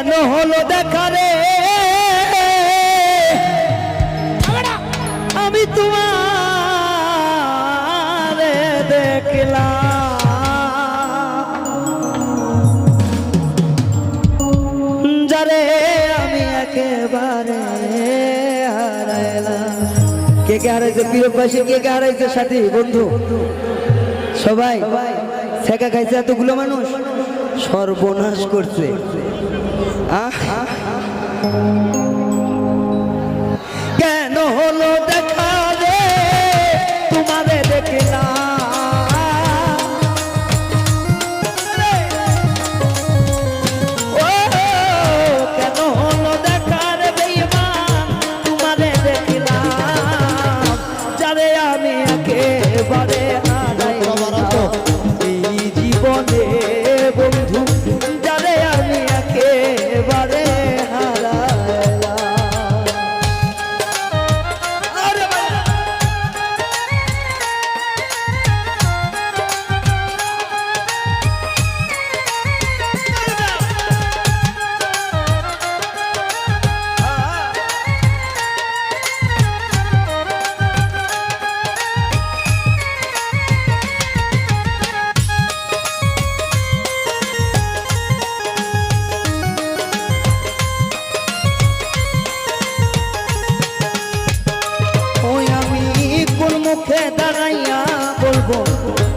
কেন হলো দেখা রে? আমি তোমার দেখলাম। যারে আমি একেবারে হারাইলাম। কে কে হারাইছে? প্রিয় পাশে কে কে আর হারাইছে? সাথী বন্ধু। সবাই। শেখা খাইছে এতগুলো মানুষ? সর্বনাশ করছে। Ah, ah, ah.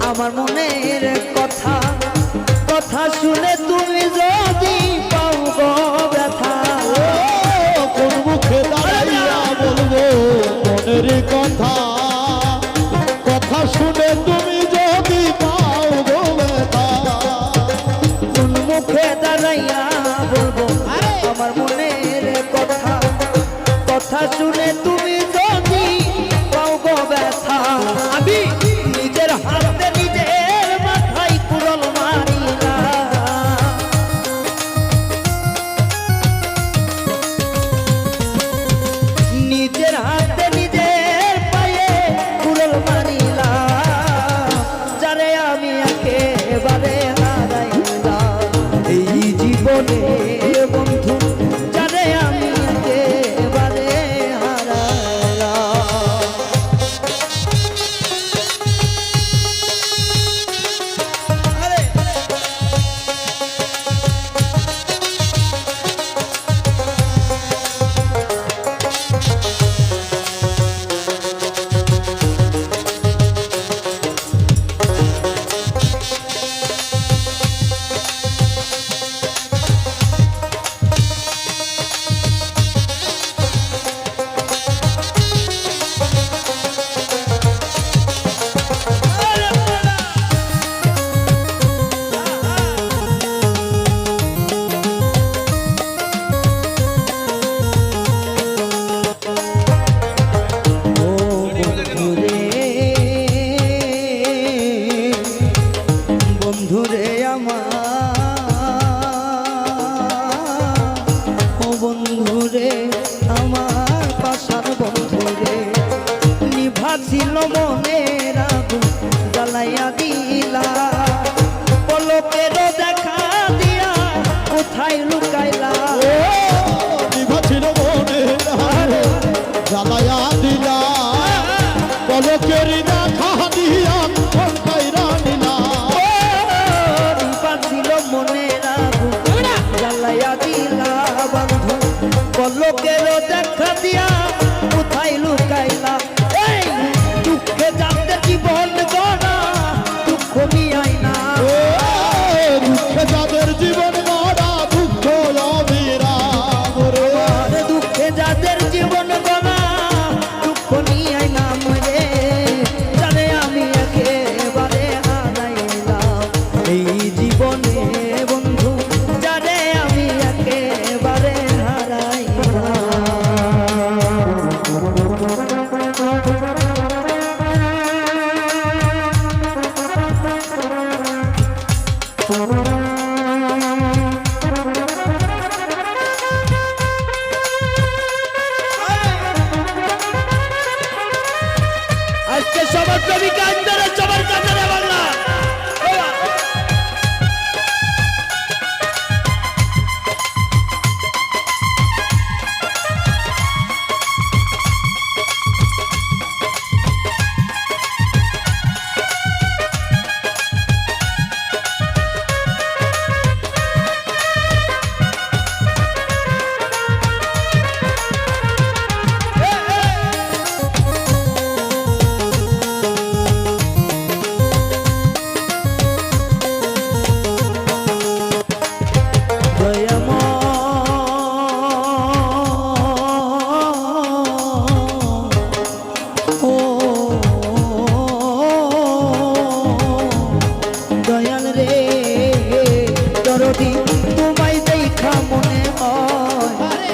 আমার মনের কথা। কথা শুনে তুমি যদি রে পলকের দেখা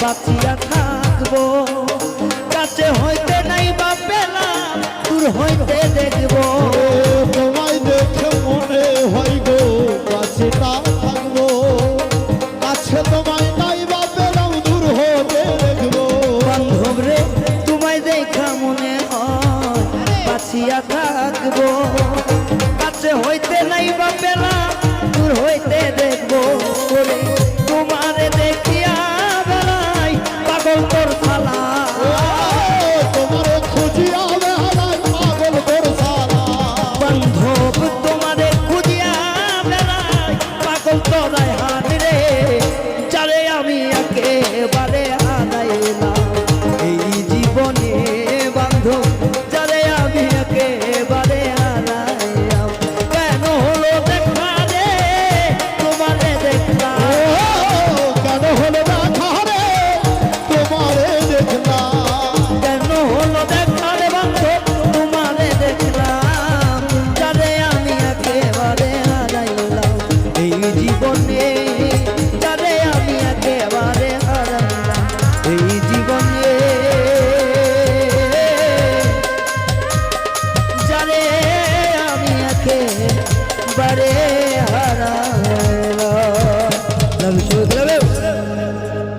বাঁচিয়া থাকব। কাছে হইতে নাই বা পেলাম দূর হইতে দেখব। তোমায় দেখে মনে হয় গো কাছে না থাকব। কাছে তোমায় নাই বা পেলাম দূর হতে দেখব। বান্ধব রে তোমায় দেখা মনে হয় বাঁচিয়া থাকব। কাছে হইতে নাই বা পেলাম দূর হইতে দেখব। ওরে বান্ধব